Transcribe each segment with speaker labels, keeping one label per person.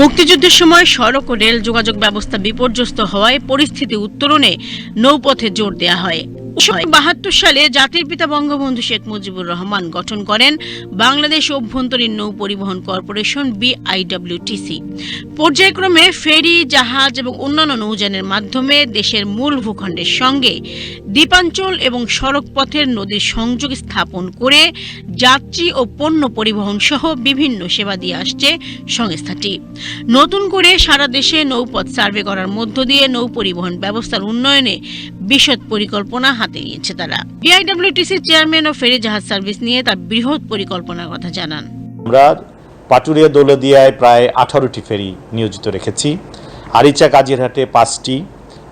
Speaker 1: মুক্তিযুদ্ধের সময় সড়ক ও রেল যোগাযোগ ব্যবস্থা বিপর্যস্ত হওয়ায় পরিস্থিতি উত্তরণে নৌপথে জোর দেয়া হয়। বাহাত্তর সালে জাতির পিতা বঙ্গবন্ধু শেখ মুজিবুর রহমান গঠন করেন বাংলাদেশ অভ্যন্তরীণ নৌ পরিবহন কর্পোরেশন বিআইডব্লিউটিসি পর্যায়ক্রমে ফেরি জাহাজ এবং অন্যান্য নৌযানের মাধ্যমে দেশের মূল ভূখণ্ডের সঙ্গে দ্বীপাঞ্চল এবং সড়ক পথের নদীর সংযোগ স্থাপন করে যাত্রী ও পণ্য পরিবহন সহ বিভিন্ন সেবা দিয়ে আসছে সংস্থাটি। নতুন করে সারা দেশে নৌপথ সার্ভে করার মধ্য দিয়ে নৌ পরিবহন ব্যবস্থার উন্নয়নে বিশদ পরিকল্পনা হাতে নিয়েছে তারা। বিআইডব্লিউটিসি চেয়ারম্যান ও ফেরি জাহাজ সার্ভিস নিয়ে তার বৃহৎ পরিকল্পনার কথা জানান।
Speaker 2: আমরা পাটুরিয়া দৌলদিয়ায় প্রায় আঠারোটি ফেরি নিয়োজিত রেখেছি। আরিচা কাজিরহাটে পাঁচটি,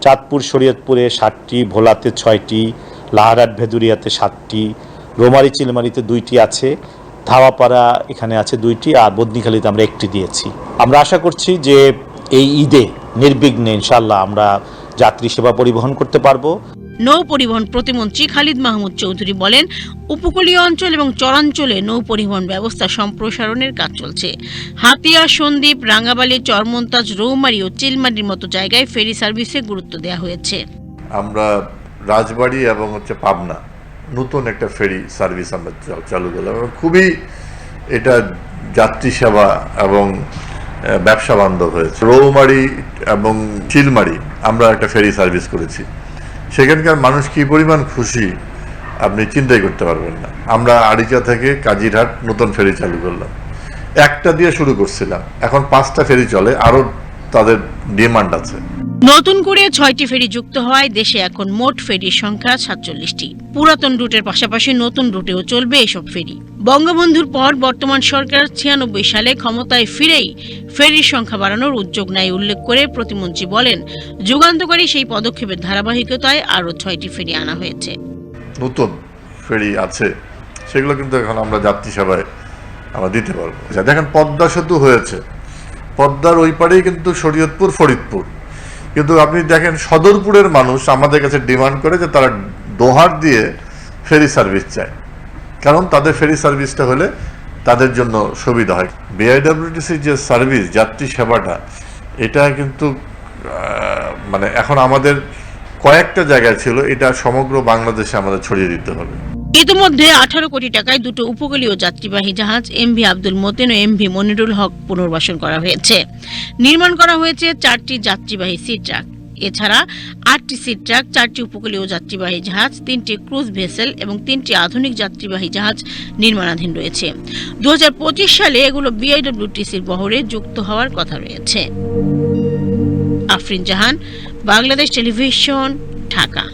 Speaker 2: চাঁদপুর শরীয়তপুরে ষাটটি, ভোলাতে ছয়টি লাহারাট ভেদুরিয়াতে সাতটি, রোমারি চিলমারিতে দুইটি আছে, ধাওয়াপাড়া এখানে আছে দুইটি, আর বদনিখালিতে আমরা একটি দিয়েছি। আমরা আশা করছি যে এই ঈদে নির্বিঘ্নে ইনশাল্লাহ আমরা যাত্রী সেবা পরিবহন করতে পারব।
Speaker 1: নৌ পরিবহন প্রতিমন্ত্রী খালিদ মাহমুদ চৌধুরী বলেন উপকূলীয় অঞ্চল এবং চরাঞ্চলে নৌ পরিবহন ব্যবস্থা সম্প্রসারণের কাজ চলছে। হাতিয়া সন্দ্বীপ রাঙ্গাবালি চরমন্তাজ রৌমারি ও চিলমারির মতো জায়গায় ফেরি সার্ভিসে গুরুত্ব দেওয়া হয়েছে।
Speaker 3: আমরা রাজবাড়ি এবং হচ্ছে পাবনা নতুন একটা ফেরি সার্ভিস আমরা চালু করলাম। এবং খুবই এটা যাত্রী সেবা এবং ব্যবসা বান্ধব হয়েছে। রৌমারি এবং চিলমারি আমরা একটা ফেরি সার্ভিস করেছি। সেখানকার মানুষ কি পরিমাণ খুশি, আপনি চিন্তাই করতে পারবেন না। আমরা আড়িচা থেকে কাজিরহাট নতুন ফেরি চালু করলাম। একটা দিয়ে শুরু করছিলাম। এখন পাঁচটা ফেরি চলে, আরও তাদের ডিমান্ড আছে।
Speaker 1: নতুন করে ছয়টি ফেরি যুক্ত হওয়ায় দেশে এখন মোট ফেরির সংখ্যা সাতচল্লিশটি। পুরাতন রুটের পাশাপাশি নতুন রুটেও চলবে এসব ফেরি। বঙ্গবন্ধুর পর বর্তমান সরকার ছিয়ানব্বই সালে ক্ষমতায় ফিরেই ফেরির সংখ্যা বাড়ানোর উদ্যোগ নেয় উল্লেখ করে প্রতিমন্ত্রী বলেন যুগান্তকারী সেই পদক্ষেপের ধারাবাহিকতায় আরও ছয়টি ফেরি আনা হয়েছে।
Speaker 3: নতুন ফেরি আছে সেগুলো কিন্তু এখন আমরা যাত্রী সেবায় আমরা দিতে পারব। আচ্ছা, দেখেন পদ্মা সেতু হয়েছে। পদ্মার ওই পারেই কিন্তু শরীয়তপুর ফরিদপুর। কিন্তু আপনি দেখেন সদরপুরের মানুষ আমাদের কাছে ডিমান্ড করে যে তারা দোহার দিয়ে ফেরি সার্ভিস চায়। কারণ তাদের ফেরি সার্ভিসটা হলে তাদের জন্য সুবিধা হয়। বিআইডব্লিউটিসির যে সার্ভিস, যাত্রী সেবাটা, এটা কিন্তু মানে এখন আমাদের কয়েকটা জায়গায় ছিল, এটা সমগ্র বাংলাদেশে আমাদের ছড়িয়ে দিতে হবে।
Speaker 1: ইতিমধ্যে আঠারো কোটি টাকায় দুটো উপকূলীয় যাত্রীবাহী জাহাজ এমভি আব্দুল মতিন ও এমভি মনিরুল হক পুনর্বাসন করা হয়েছে। নির্মাণ করা হয়েছে চারটি যাত্রীবাহী সি ট্রাক এছাড়া আটটি সি ট্রাক চারটি উপকূলীয় যাত্রীবাহী জাহাজ, তিনটি ক্রুজ ভেসেল এবং তিনটি আধুনিক যাত্রীবাহী জাহাজ নির্মাণাধীন রয়েছে। দু হাজার পঁচিশ সালে এগুলো বিআইডব্লিউটিসির বহরে যুক্ত হওয়ার কথা রয়েছে। আফরিন জাহান, বাংলাদেশ টেলিভিশন, ঢাকা।